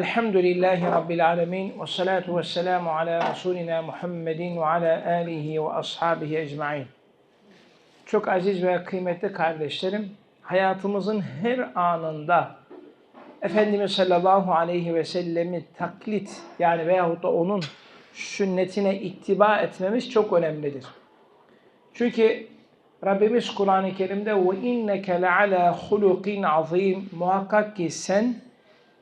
Elhamdülillahi Rabbil alemin ve salatu ve selamu ala Resulina Muhammedin ve ala alihi ve ashabihi ecmain. Çok aziz ve kıymetli kardeşlerim, hayatımızın her anında Efendimiz sallallahu aleyhi ve sellemi taklit yani veyahut da onun sünnetine ittiba etmemiz çok önemlidir. Çünkü Rabbimiz Kur'an-ı Kerim'de ve inneke leala hulukin azim muhakkak ki sen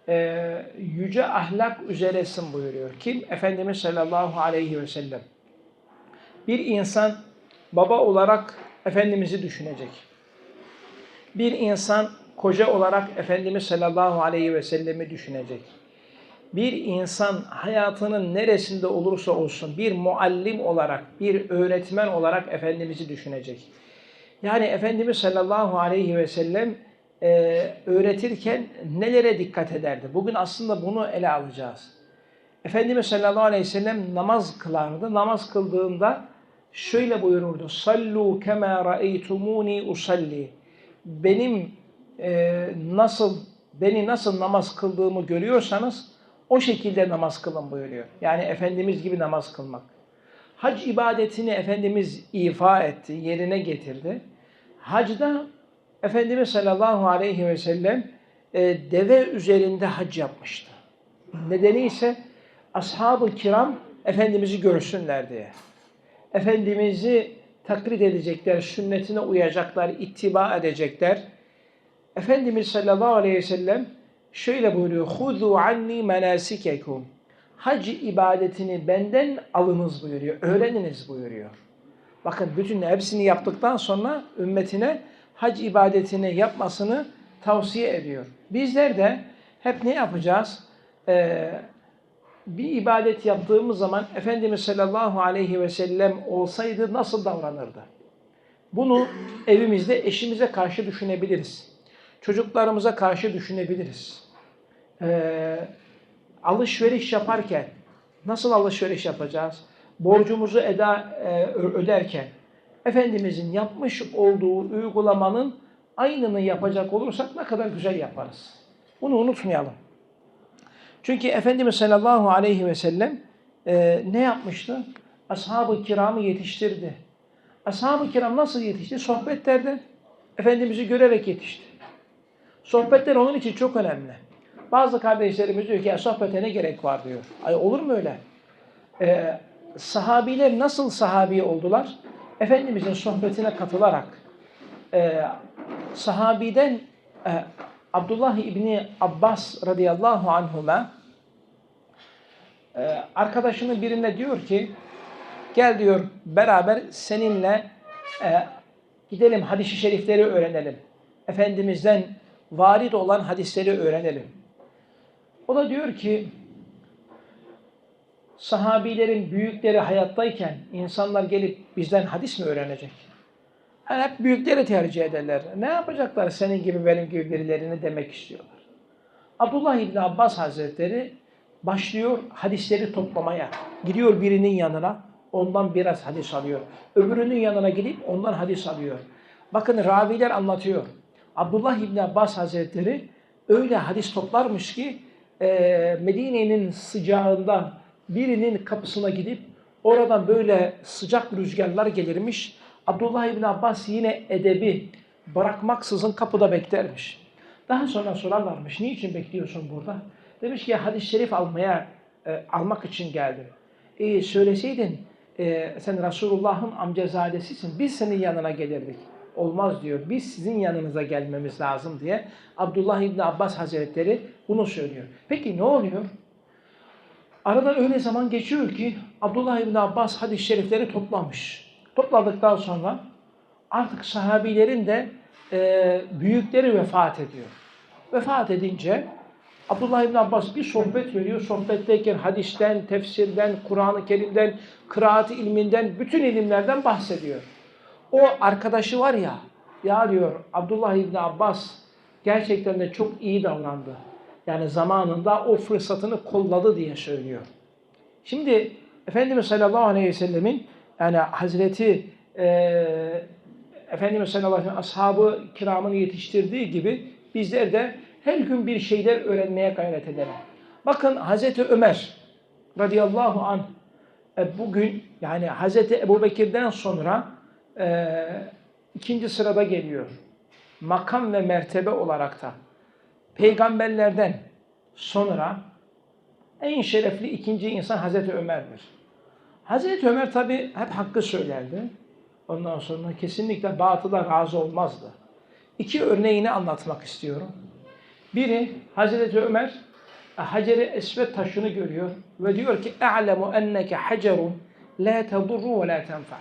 e, yüce ahlak üzeresin buyuruyor. Kim? Efendimiz sallallahu aleyhi ve sellem. Bir insan baba olarak Efendimiz'i düşünecek. Bir insan koca olarak Efendimiz sallallahu aleyhi ve sellemi düşünecek. Bir insan hayatının neresinde olursa olsun bir muallim olarak, bir öğretmen olarak Efendimiz'i düşünecek. Yani Efendimiz sallallahu aleyhi ve sellem e, öğretirken nelere dikkat ederdi? Bugün aslında bunu ele alacağız. Efendimiz sallallahu aleyhi ve sellem namaz kılardı. Namaz kıldığında şöyle buyururdu. Sallu kema ra'eytumuni usalli. Benim e, nasıl beni nasıl namaz kıldığımı görüyorsanız o şekilde namaz kılın buyuruyor. Yani Efendimiz gibi namaz kılmak. Hac ibadetini Efendimiz ifa etti, yerine getirdi. Hacda Efendimiz sallallahu aleyhi ve sellem e, deve üzerinde hac yapmıştı. Nedeni ise ashab-ı kiram Efendimiz'i görsünler diye. Efendimiz'i taklit edecekler, sünnetine uyacaklar, ittiba edecekler. Efendimiz sallallahu aleyhi ve sellem şöyle buyuruyor. Huzu anni menasikekum. Hac ibadetini benden alınız buyuruyor. Öğreniniz buyuruyor. Bakın bütün hepsini yaptıktan sonra ümmetine hac ibadetini yapmasını tavsiye ediyor. Bizler de hep ne yapacağız? Ee, bir ibadet yaptığımız zaman Efendimiz sallallahu aleyhi ve sellem olsaydı nasıl davranırdı? Bunu evimizde eşimize karşı düşünebiliriz. Çocuklarımıza karşı düşünebiliriz. Ee, alışveriş yaparken nasıl alışveriş yapacağız? Borcumuzu eda e, öderken Efendimizin yapmış olduğu uygulamanın aynını yapacak olursak ne kadar güzel yaparız. Bunu unutmayalım. Çünkü Efendimiz sallallahu aleyhi ve sellem e, ne yapmıştı? Ashab-ı kiramı yetiştirdi. Ashab-ı kiram nasıl yetişti? Sohbetlerde Efendimiz'i görerek yetişti. Sohbetler onun için çok önemli. Bazı kardeşlerimiz diyor ki sohbete ne gerek var diyor. Ay olur mu öyle? Ee, sahabiler nasıl sahabi oldular? Efendimizin sohbetine katılarak e, sahabiden e, Abdullah İbni Abbas radıyallahu anhuma e, arkadaşının birine diyor ki gel diyor beraber seninle e, gidelim hadis-i şerifleri öğrenelim. Efendimiz'den varid olan hadisleri öğrenelim. O da diyor ki sahabilerin büyükleri hayattayken insanlar gelip bizden hadis mi öğrenecek? Yani hep büyükleri tercih ederler. Ne yapacaklar senin gibi benim gibi birilerini demek istiyorlar. Abdullah İbni Abbas Hazretleri başlıyor hadisleri toplamaya. Gidiyor birinin yanına ondan biraz hadis alıyor. Öbürünün yanına gidip ondan hadis alıyor. Bakın raviler anlatıyor. Abdullah İbni Abbas Hazretleri öyle hadis toplarmış ki e, Medine'nin sıcağında birinin kapısına gidip oradan böyle sıcak rüzgarlar gelirmiş. Abdullah İbni Abbas yine edebi bırakmaksızın kapıda beklermiş. Daha sonra sorarlarmış, niçin bekliyorsun burada? Demiş ki hadis-i şerif almaya, e, almak için geldim. E, söyleseydin e, sen Resulullah'ın amcazadesisin, biz senin yanına gelirdik. Olmaz diyor, biz sizin yanınıza gelmemiz lazım diye Abdullah İbni Abbas Hazretleri bunu söylüyor. Peki ne oluyor? Aradan öyle zaman geçiyor ki Abdullah İbni Abbas hadis-i şerifleri toplamış. Topladıktan sonra artık sahabilerin de e, büyükleri vefat ediyor. Vefat edince Abdullah İbni Abbas bir sohbet veriyor. Sohbetteyken hadisten, tefsirden, Kur'an-ı Kerim'den, kıraat ilminden, bütün ilimlerden bahsediyor. O arkadaşı var ya, ya diyor Abdullah İbni Abbas gerçekten de çok iyi davrandı. Yani zamanında o fırsatını kolladı diye söylüyor. Şimdi Efendimiz sallallahu aleyhi ve sellemin yani Hazreti e, Efendimiz sallallahu aleyhi ve sellem ashabı kiramını yetiştirdiği gibi bizler de her gün bir şeyler öğrenmeye gayret edelim. Bakın Hazreti Ömer radıyallahu anh e, bugün yani Hazreti Ebu Bekir'den sonra e, ikinci sırada geliyor. Makam ve mertebe olarak da peygamberlerden sonra en şerefli ikinci insan Hazreti Ömer'dir. Hazreti Ömer tabi hep hakkı söylerdi. Ondan sonra kesinlikle batıla razı olmazdı. İki örneğini anlatmak istiyorum. Biri Hazreti Ömer e, Hacer-i Esved taşını görüyor ve diyor ki "E'lemu enneke hacerun la tedurru ve la tenfa."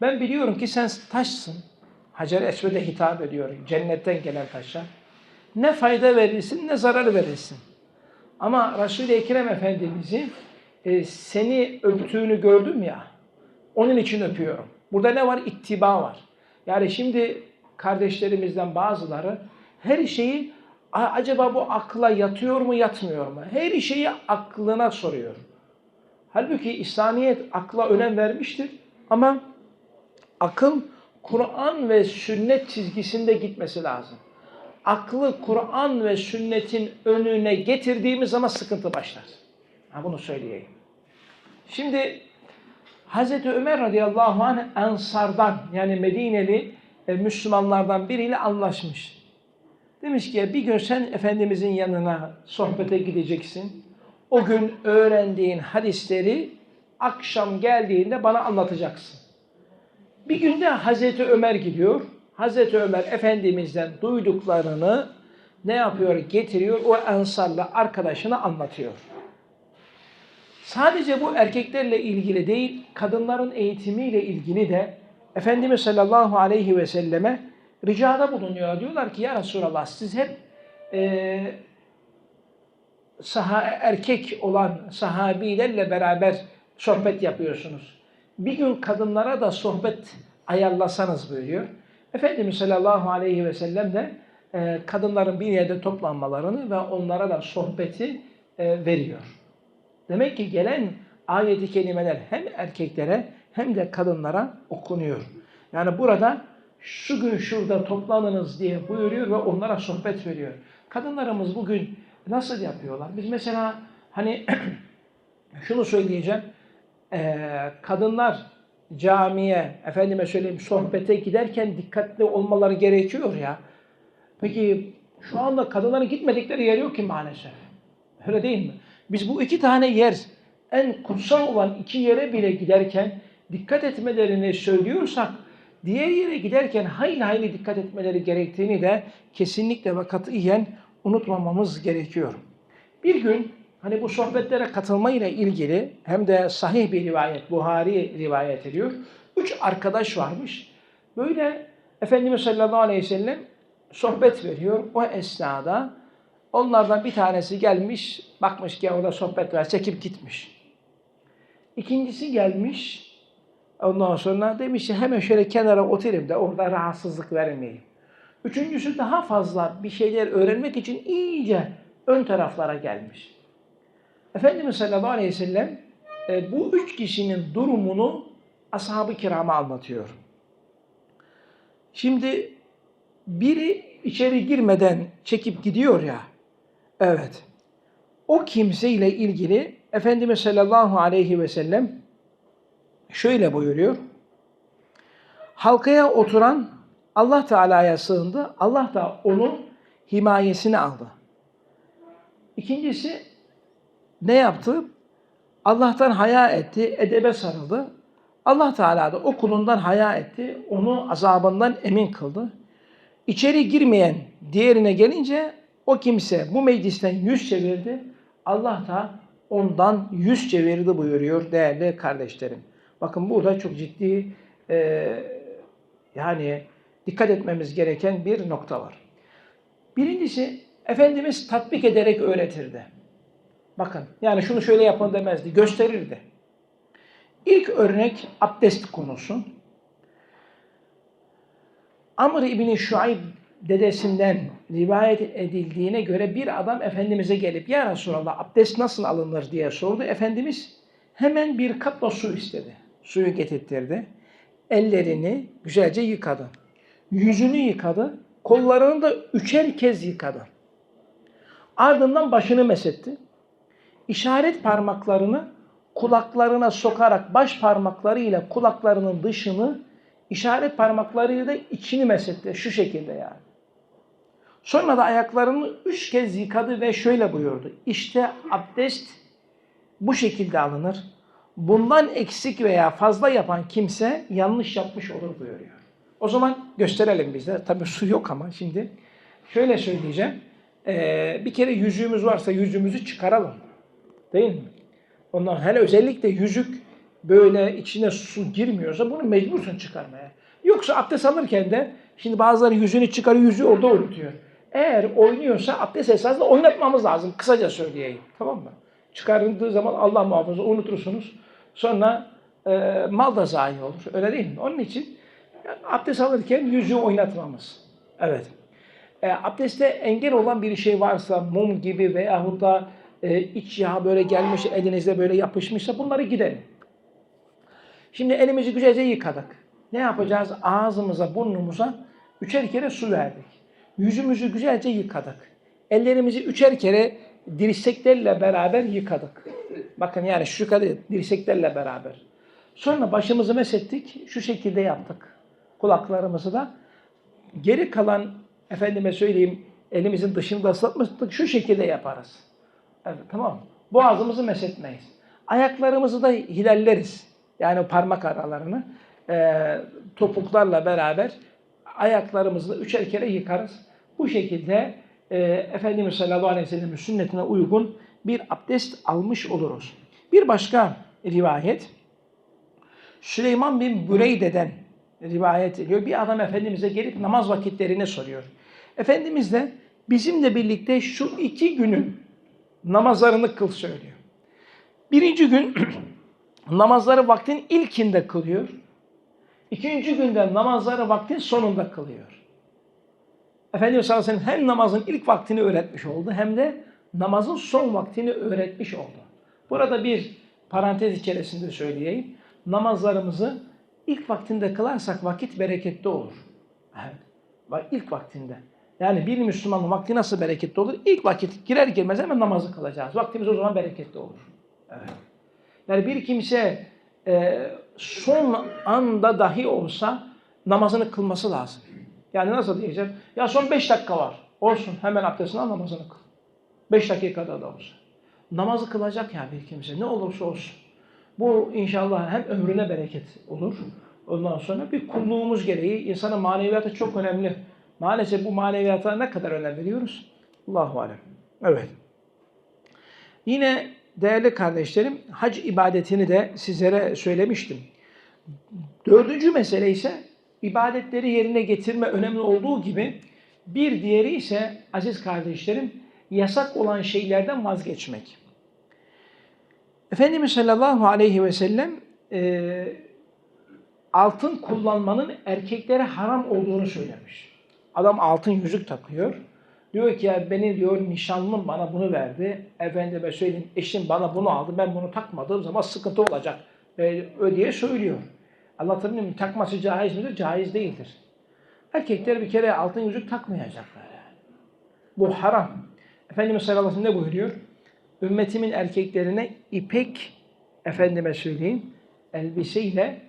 Ben biliyorum ki sen taşsın. Hacer-i Esved'e hitap ediyor. Cennetten gelen taşa. Ne fayda verirsin ne zarar verirsin. Ama Resul-i Ekrem Efendimiz'i e, seni öptüğünü gördüm ya. Onun için öpüyorum. Burada ne var? İttiba var. Yani şimdi kardeşlerimizden bazıları her şeyi "A- acaba bu akla yatıyor mu yatmıyor mu? Her şeyi aklına soruyor. Halbuki İslamiyet akla önem vermiştir ama akıl Kur'an ve sünnet çizgisinde gitmesi lazım. Aklı Kur'an ve sünnetin önüne getirdiğimiz zaman sıkıntı başlar. Ha bunu söyleyeyim. Şimdi Hazreti Ömer radıyallahu anh Ensardan yani Medineli e, Müslümanlardan biriyle anlaşmış. Demiş ki bir gün sen Efendimizin yanına sohbete gideceksin. O gün öğrendiğin hadisleri akşam geldiğinde bana anlatacaksın. Bir günde Hazreti Ömer gidiyor. Hazreti Ömer Efendimiz'den duyduklarını ne yapıyor? Getiriyor. O ensarla arkadaşına anlatıyor. Sadece bu erkeklerle ilgili değil, kadınların eğitimiyle ilgili de Efendimiz sallallahu aleyhi ve selleme ricada bulunuyor. Diyorlar ki ya Resulallah siz hep e, saha, erkek olan sahabilerle beraber sohbet yapıyorsunuz. Bir gün kadınlara da sohbet ayarlasanız buyuruyor. Efendimiz sallallahu aleyhi ve sellem de e, kadınların bir yerde toplanmalarını ve onlara da sohbeti e, veriyor. Demek ki gelen ayeti kelimeler hem erkeklere hem de kadınlara okunuyor. Yani burada şu gün şurada toplanınız diye buyuruyor ve onlara sohbet veriyor. Kadınlarımız bugün nasıl yapıyorlar? Biz mesela hani şunu söyleyeceğim. Ee, kadınlar camiye, efendime söyleyeyim sohbete giderken dikkatli olmaları gerekiyor ya. Peki şu anda kadınların gitmedikleri yer yok ki maalesef. Öyle değil mi? Biz bu iki tane yer, en kutsal olan iki yere bile giderken dikkat etmelerini söylüyorsak, diğer yere giderken hayli hayli dikkat etmeleri gerektiğini de kesinlikle ve katiyen unutmamamız gerekiyor. Bir gün hani bu sohbetlere katılmayla ilgili hem de sahih bir rivayet, Buhari rivayet ediyor. Üç arkadaş varmış. Böyle Efendimiz sallallahu aleyhi ve sellem sohbet veriyor. O esnada onlardan bir tanesi gelmiş, bakmış ki orada sohbet var, çekip gitmiş. İkincisi gelmiş, ondan sonra demiş ki hemen şöyle kenara oturayım da orada rahatsızlık vermeyeyim. Üçüncüsü daha fazla bir şeyler öğrenmek için iyice ön taraflara gelmiş. Efendimiz sallallahu aleyhi ve sellem e, bu üç kişinin durumunu ashab-ı kirama anlatıyor. Şimdi biri içeri girmeden çekip gidiyor ya, evet. O kimseyle ilgili Efendimiz sallallahu aleyhi ve sellem şöyle buyuruyor. Halkaya oturan Allah Teala'ya sığındı. Allah da onun himayesini aldı. İkincisi ne yaptı? Allah'tan haya etti, edebe sarıldı. Allah Teala da o kulundan haya etti, onu azabından emin kıldı. İçeri girmeyen diğerine gelince o kimse bu meclisten yüz çevirdi. Allah da ondan yüz çevirdi buyuruyor değerli kardeşlerim. Bakın burada çok ciddi e, yani dikkat etmemiz gereken bir nokta var. Birincisi Efendimiz tatbik ederek öğretirdi. Bakın yani şunu şöyle yapın demezdi, gösterirdi. İlk örnek abdest konusu. Amr İbni Şuayb dedesinden rivayet edildiğine göre bir adam Efendimiz'e gelip Ya Resulallah abdest nasıl alınır diye sordu. Efendimiz hemen bir kapla su istedi. Suyu getirtirdi. Ellerini güzelce yıkadı. Yüzünü yıkadı. Kollarını da üçer kez yıkadı. Ardından başını mesetti. İşaret parmaklarını kulaklarına sokarak baş parmaklarıyla kulaklarının dışını işaret parmaklarıyla içini mesetti. Şu şekilde yani. Sonra da ayaklarını üç kez yıkadı ve şöyle buyurdu. İşte abdest bu şekilde alınır. Bundan eksik veya fazla yapan kimse yanlış yapmış olur buyuruyor. O zaman gösterelim biz de. Tabii su yok ama şimdi. Şöyle söyleyeceğim. Ee, bir kere yüzüğümüz varsa yüzüğümüzü çıkaralım. Değil mi? Ondan hele özellikle yüzük böyle içine su girmiyorsa bunu mecbursun çıkarmaya. Yoksa abdest alırken de şimdi bazıları yüzünü çıkarıyor, yüzüğü orada unutuyor. Eğer oynuyorsa abdest esasında oynatmamız lazım. Kısaca söyleyeyim. Tamam mı? Çıkarıldığı zaman Allah muhafaza unutursunuz. Sonra e, mal da zayi olur. Öyle değil mi? Onun için abdest alırken yüzüğü oynatmamız. Evet. E, abdeste engel olan bir şey varsa mum gibi veyahut da e, iç yağ böyle gelmiş elinizde böyle yapışmışsa bunları giderin. Şimdi elimizi güzelce yıkadık. Ne yapacağız? Ağzımıza, burnumuza üçer kere su verdik. Yüzümüzü güzelce yıkadık. Ellerimizi üçer kere dirseklerle beraber yıkadık. Bakın yani şu kadar dirseklerle beraber. Sonra başımızı mesettik. Şu şekilde yaptık. Kulaklarımızı da. Geri kalan efendime söyleyeyim elimizin dışını da ıslatmıştık. Şu şekilde yaparız. Evet, tamam mı? Boğazımızı mesetmeyiz. Ayaklarımızı da hilalleriz. Yani parmak aralarını e, topuklarla beraber ayaklarımızı üçer kere yıkarız. Bu şekilde e, Efendimiz sallallahu aleyhi ve sellem'in sünnetine uygun bir abdest almış oluruz. Bir başka rivayet Süleyman bin Büreyde'den rivayet ediyor. Bir adam Efendimiz'e gelip namaz vakitlerini soruyor. Efendimiz de bizimle birlikte şu iki günün namazlarını kıl söylüyor. Birinci gün namazları vaktin ilkinde kılıyor. İkinci günde namazları vaktin sonunda kılıyor. Efendimiz sallallahu aleyhi ve sellem hem namazın ilk vaktini öğretmiş oldu hem de namazın son vaktini öğretmiş oldu. Burada bir parantez içerisinde söyleyeyim. Namazlarımızı ilk vaktinde kılarsak vakit bereketli olur. Evet. İlk vaktinde. Yani bir Müslümanın vakti nasıl bereketli olur? İlk vakit girer girmez hemen namazı kılacağız. Vaktimiz o zaman bereketli olur. Evet. Yani bir kimse e, son anda dahi olsa namazını kılması lazım. Yani nasıl diyeceğim? Ya son beş dakika var. Olsun hemen abdestini al namazını kıl. Beş dakikada da olsa. Namazı kılacak ya bir kimse ne olursa olsun. Bu inşallah hem ömrüne bereket olur. Ondan sonra bir kulluğumuz gereği insanın maneviyatı çok önemli. Maalesef bu maneviyata ne kadar önem veriyoruz? Allahu alem. Evet. Yine değerli kardeşlerim hac ibadetini de sizlere söylemiştim. Dördüncü mesele ise ibadetleri yerine getirme önemli olduğu gibi bir diğeri ise aziz kardeşlerim yasak olan şeylerden vazgeçmek. Efendimiz sallallahu aleyhi ve sellem e, altın kullanmanın erkeklere haram olduğunu söylemiş. Adam altın yüzük takıyor. Diyor ki ya beni diyor nişanlım bana bunu verdi. Efendime söyleyeyim eşim bana bunu aldı. Ben bunu takmadığım zaman sıkıntı olacak. E, diye söylüyor. Anlatabiliyor muyum? Takması caiz midir? Caiz değildir. Erkekler bir kere altın yüzük takmayacaklar. Bu haram. Efendimiz sallallahu aleyhi ve sellem ne buyuruyor? Ümmetimin erkeklerine ipek, efendime söyleyeyim, elbiseyle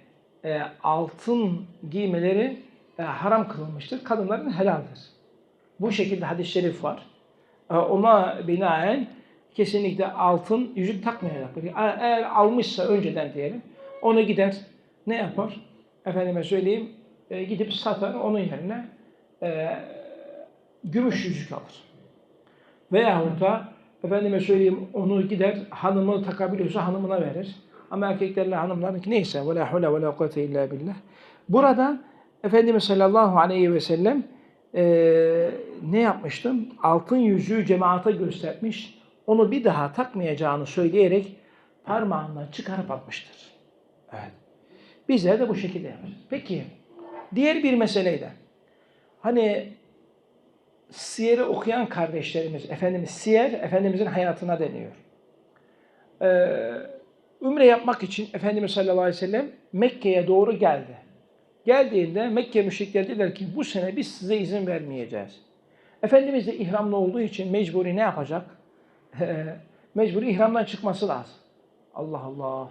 e, altın giymeleri e, haram kılınmıştır. Kadınların helaldir. Bu şekilde hadis-i şerif var. E, ona binaen kesinlikle altın yüzük takmayacaklar. Eğer almışsa önceden diyelim, onu gider ne yapar? Efendime söyleyeyim, e, gidip satar onun yerine e, gümüş yüzük alır. Veyahut da efendime söyleyeyim onu gider hanımı takabiliyorsa hanımına verir. Ama erkeklerle hanımlarınki neyse ve la hule ve la kuvvete illa. Burada Efendimiz sallallahu aleyhi ve sellem e, ne yapmıştım? Altın yüzüğü cemaate göstermiş. Onu bir daha takmayacağını söyleyerek parmağından çıkarıp atmıştır. Evet. Bizler de bu şekilde yaparız. Peki, diğer bir meseleyle. Hani Siyer'i okuyan kardeşlerimiz, Efendimiz Siyer, Efendimizin hayatına deniyor. Ee, Ümre yapmak için Efendimiz sallallahu aleyhi ve sellem Mekke'ye doğru geldi. Geldiğinde Mekke müşrikleri dediler ki bu sene biz size izin vermeyeceğiz. Efendimiz de ihramlı olduğu için mecburi ne yapacak? mecbur ihramdan çıkması lazım. Allah Allah.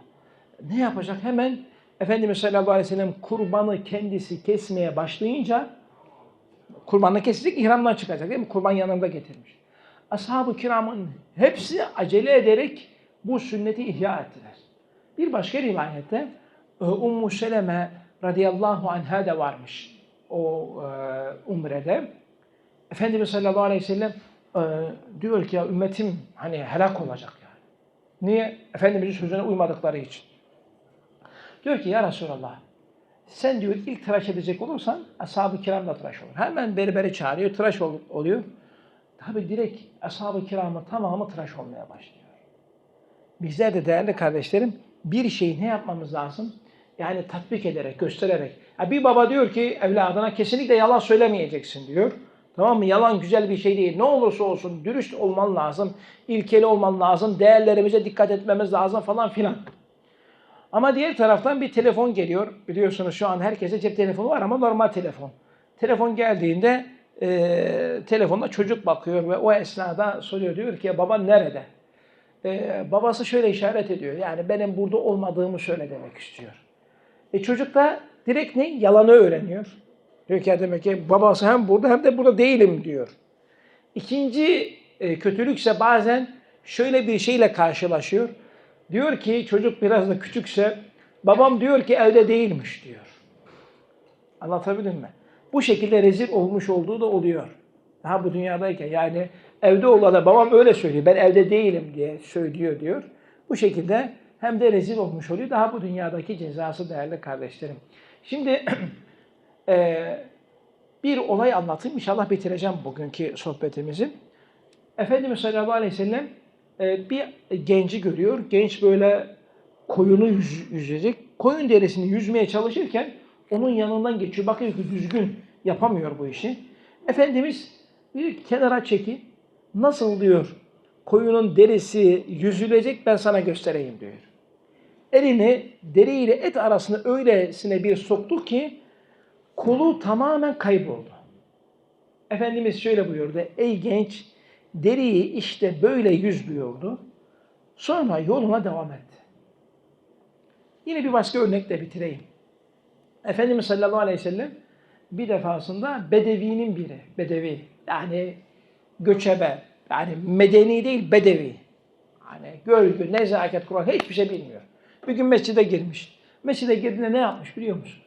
Ne yapacak? Hemen Efendimiz sallallahu aleyhi ve sellem kurbanı kendisi kesmeye başlayınca kurbanını kesecek, ihramdan çıkacak değil mi? Kurban yanında getirmiş. Ashab-ı kiramın hepsi acele ederek bu sünneti ihya ettiler. Bir başka rivayette e, Ummu Seleme radıyallahu anha da varmış o e, umrede. Efendimiz sallallahu aleyhi ve sellem e, diyor ki ya ümmetim hani helak olacak yani. Niye? Efendimizin sözüne uymadıkları için. Diyor ki ya Resulallah sen diyor ilk tıraş edecek olursan ashab-ı kiram da tıraş olur. Hemen berberi çağırıyor, tıraş ol- oluyor. Tabi direkt ashab-ı kiramın tamamı tıraş olmaya başlıyor. Bizler de değerli kardeşlerim bir şeyi ne yapmamız lazım? Yani tatbik ederek, göstererek. Ya bir baba diyor ki evladına kesinlikle yalan söylemeyeceksin diyor. Tamam mı? Yalan güzel bir şey değil. Ne olursa olsun dürüst olman lazım, ilkeli olman lazım, değerlerimize dikkat etmemiz lazım falan filan. Ama diğer taraftan bir telefon geliyor. Biliyorsunuz şu an herkese cep telefonu var ama normal telefon. Telefon geldiğinde e, telefonda çocuk bakıyor ve o esnada soruyor diyor ki baban nerede? E, babası şöyle işaret ediyor. Yani benim burada olmadığımı söyle demek istiyor. E çocuk da direkt ne? Yalanı öğreniyor. Diyor ki demek ki babası hem burada hem de burada değilim diyor. İkinci e, kötülükse bazen şöyle bir şeyle karşılaşıyor. Diyor ki çocuk biraz da küçükse babam diyor ki evde değilmiş diyor. Anlatabildim mi? Bu şekilde rezil olmuş olduğu da oluyor. Daha bu dünyadayken yani evde olana babam öyle söylüyor. Ben evde değilim diye söylüyor diyor. Bu şekilde hem de rezil olmuş oluyor. Daha bu dünyadaki cezası değerli kardeşlerim. Şimdi eee, bir olay anlatayım. İnşallah bitireceğim bugünkü sohbetimizi. Efendimiz sallallahu aleyhi ve sellem e, bir genci görüyor. Genç böyle koyunu yüz, yüzecek. Koyun derisini yüzmeye çalışırken onun yanından geçiyor. Bakıyor ki düzgün yapamıyor bu işi. Efendimiz bir kenara çekip nasıl diyor koyunun derisi yüzülecek ben sana göstereyim diyor. Elini deri ile et arasında öylesine bir soktu ki kolu tamamen kayboldu. Efendimiz şöyle buyurdu. Ey genç deriyi işte böyle yüzlüyordu. Sonra yoluna devam etti. Yine bir başka örnekle bitireyim. Efendimiz sallallahu aleyhi ve sellem bir defasında Bedevi'nin biri, Bedevi yani göçebe, yani medeni değil Bedevi. Hani gölgü, nezaket, Kur'an hiçbir şey bilmiyor. Bir gün mescide girmiş. Mescide girdiğinde ne yapmış biliyor musunuz?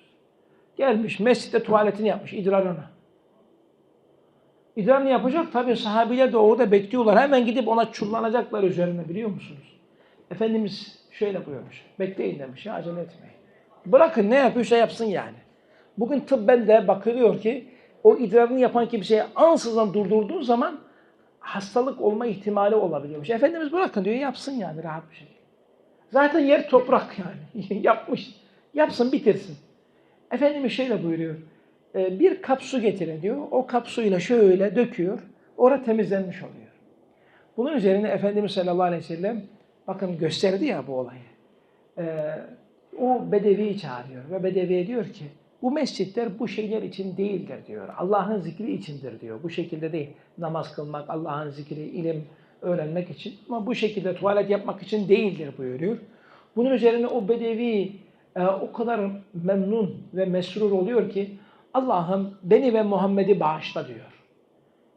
Gelmiş mescitte tuvaletini yapmış idrarına. İdrarını yapacak tabii sahabiler de orada bekliyorlar. Hemen gidip ona çullanacaklar üzerine biliyor musunuz? Efendimiz şöyle buyurmuş. Bekleyin demiş ya acele etmeyin. Bırakın ne yapıyorsa yapsın yani. Bugün tıbben de bakılıyor ki o idrarını yapan kimseyi ansızdan durdurduğun zaman hastalık olma ihtimali olabiliyormuş. Efendimiz bırakın diyor yapsın yani rahat bir şekilde. Zaten yer toprak yani. Yapmış. Yapsın bitirsin. Efendimiz şöyle buyuruyor. "E, Bir kap su getirin diyor. O kap suyla şöyle döküyor. Orada temizlenmiş oluyor. Bunun üzerine Efendimiz sallallahu aleyhi ve sellem bakın gösterdi ya bu olayı. E, o bedeviyi çağırıyor ve bedeviye diyor ki bu mescitler bu şeyler için değildir diyor. Allah'ın zikri içindir diyor. Bu şekilde değil. Namaz kılmak, Allah'ın zikri, ilim öğrenmek için ama bu şekilde tuvalet yapmak için değildir buyuruyor. Bunun üzerine o bedevi e, o kadar memnun ve mesrur oluyor ki Allah'ım beni ve Muhammed'i bağışla diyor.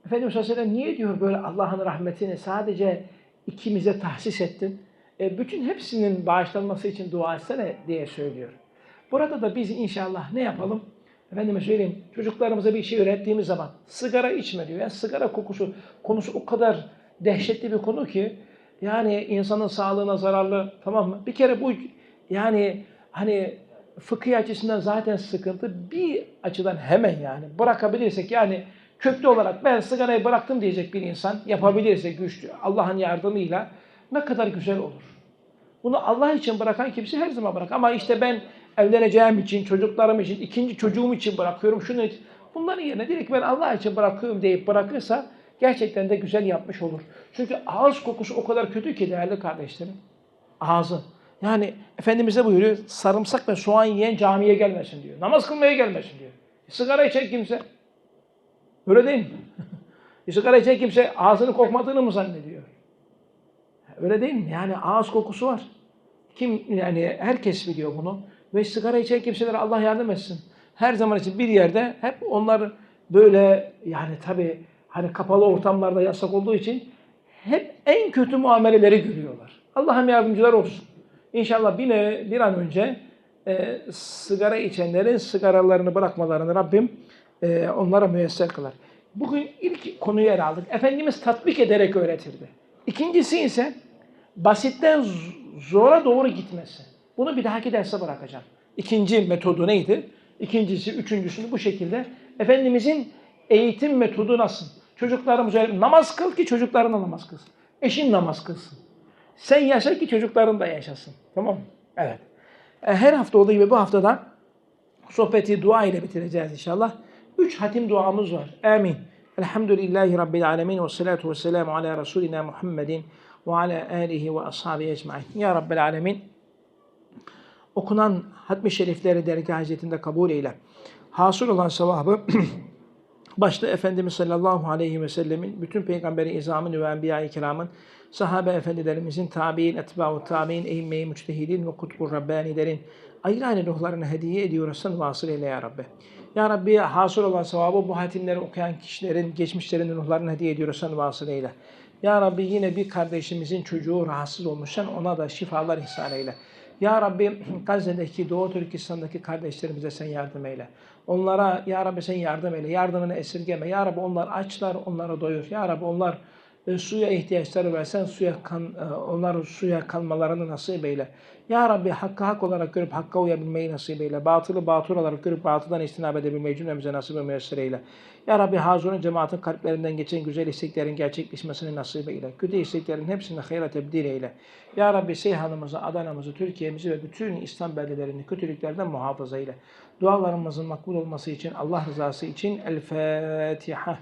Efendimiz sallallahu niye diyor böyle Allah'ın rahmetini sadece ikimize tahsis ettin? E, bütün hepsinin bağışlanması için dua etsene diye söylüyor. Burada da biz inşallah ne yapalım? Efendime söyleyeyim çocuklarımıza bir şey öğrettiğimiz zaman sigara içme diyor. Yani sigara kokusu konusu o kadar dehşetli bir konu ki yani insanın sağlığına zararlı tamam mı? Bir kere bu yani hani fıkıh açısından zaten sıkıntı bir açıdan hemen yani bırakabilirsek yani köklü olarak ben sigarayı bıraktım diyecek bir insan yapabilirse güçlü Allah'ın yardımıyla ne kadar güzel olur. Bunu Allah için bırakan kimse her zaman bırak. Ama işte ben evleneceğim için, çocuklarım için, ikinci çocuğum için bırakıyorum, şunu için. Bunların yerine direkt ben Allah için bırakıyorum deyip bırakırsa gerçekten de güzel yapmış olur. Çünkü ağız kokusu o kadar kötü ki değerli kardeşlerim. Ağzı. Yani Efendimiz de buyuruyor, sarımsak ve soğan yiyen camiye gelmesin diyor. Namaz kılmaya gelmesin diyor. E, sigara içen kimse. Öyle değil mi? e, sigara içen kimse ağzını kokmadığını mı zannediyor? Öyle değil mi? Yani ağız kokusu var. Kim yani herkes biliyor bunu. Ve sigara içen kimselere Allah yardım etsin. Her zaman için bir yerde hep onlar böyle yani tabii hani kapalı ortamlarda yasak olduğu için hep en kötü muameleleri görüyorlar. Allah'ım yardımcılar olsun. İnşallah bir, bir an önce e, sigara içenlerin sigaralarını bırakmalarını Rabbim e, onlara müyesser kılar. Bugün ilk konuyu ele aldık. Efendimiz tatbik ederek öğretirdi. İkincisi ise basitten zora doğru gitmesi. Bunu bir dahaki derse bırakacağım. İkinci metodu neydi? İkincisi, üçüncüsünü bu şekilde. Efendimizin eğitim metodu nasıl? Çocuklarımız öyle namaz kıl ki çocuklarına namaz kılsın. Eşin namaz kılsın. Sen yaşa ki çocukların da yaşasın. Tamam mı? Evet. E, Her hafta olduğu gibi bu haftada sohbeti dua ile bitireceğiz inşallah. Üç hatim duamız var. Amin. Elhamdülillahi Rabbil alemin ve salatu ve selamu ala Resulina Muhammedin ve ala alihi ve ashabihi ecmain. Ya Rabbil alemin okunan hatmi şerifleri dergah hacetinde kabul eyle. Hasıl olan sevabı başta Efendimiz sallallahu aleyhi ve sellemin, bütün peygamberi izamın ve enbiya-i kiramın, sahabe efendilerimizin, tabi'in, etba'u tabi'in, eğimme-i müçtehidin ve kutbu rabbanilerin ayrı ayrı ruhlarını hediye vasıl eyle ya Rabbi. Ya Rabbi hasıl olan sevabı bu hatimleri okuyan kişilerin, geçmişlerin ruhlarını hediye vasıl eyle. Ya Rabbi yine bir kardeşimizin çocuğu rahatsız olmuşsan ona da şifalar ihsan eyle. Ya Rabbi Gazze'deki, Doğu Türkistan'daki kardeşlerimize sen yardım eyle. Onlara Ya Rabbi sen yardım eyle. Yardımını esirgeme. Ya Rabbi onlar açlar, onları doyur. Ya Rabbi onlar e, suya ihtiyaçları versen suya kan, e, onlar suya kalmalarını nasip eyle. Ya Rabbi hakkı hak olarak görüp hakka uyabilmeyi nasip eyle. Batılı batıl olarak görüp batıldan istinab edebilmeyi cümlemize nasip ve müyesser eyle. Ya Rabbi Hazur'un cemaatin kalplerinden geçen güzel isteklerin gerçekleşmesini nasip eyle. Kötü isteklerin hepsini hayra tebdil eyle. Ya Rabbi Seyhan'ımızı, Adana'mızı, Türkiye'mizi ve bütün İslam beldelerini kötülüklerden muhafaza eyle. Dualarımızın makbul olması için, Allah rızası için El Fatiha.